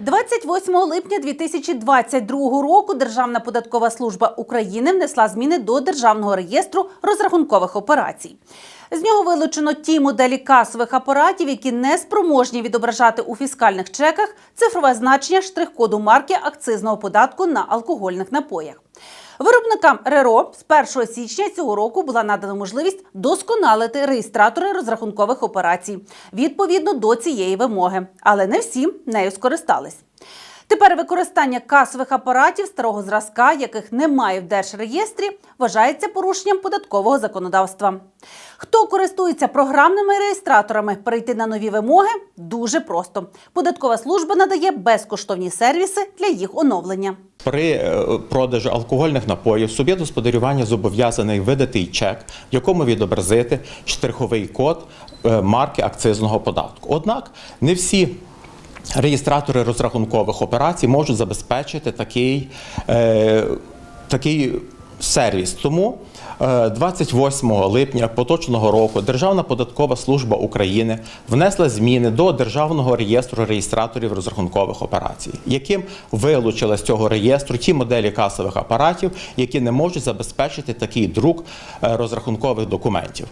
28 липня 2022 року Державна податкова служба України внесла зміни до Державного реєстру розрахункових операцій. З нього вилучено ті моделі касових апаратів, які не спроможні відображати у фіскальних чеках цифрове значення штрих-коду марки акцизного податку на алкогольних напоях. Виробникам РРО з 1 січня цього року була надана можливість досконалити реєстратори розрахункових операцій відповідно до цієї вимоги, але не всі нею скористались. Тепер використання касових апаратів старого зразка, яких немає в держреєстрі, вважається порушенням податкового законодавства. Хто користується програмними реєстраторами, перейти на нові вимоги дуже просто. Податкова служба надає безкоштовні сервіси для їх оновлення. При е, продажі алкогольних напоїв суб'єкт господарювання зобов'язаний видати чек, в якому відобразити штриховий код е, марки акцизного податку. Однак не всі реєстратори розрахункових операцій можуть забезпечити такий, е, такий сервіс. Тому е, 28 липня поточного року Державна податкова служба України внесла зміни до Державного реєстру реєстраторів розрахункових операцій, яким вилучила з цього реєстру ті моделі касових апаратів, які не можуть забезпечити такий друк е, розрахункових документів.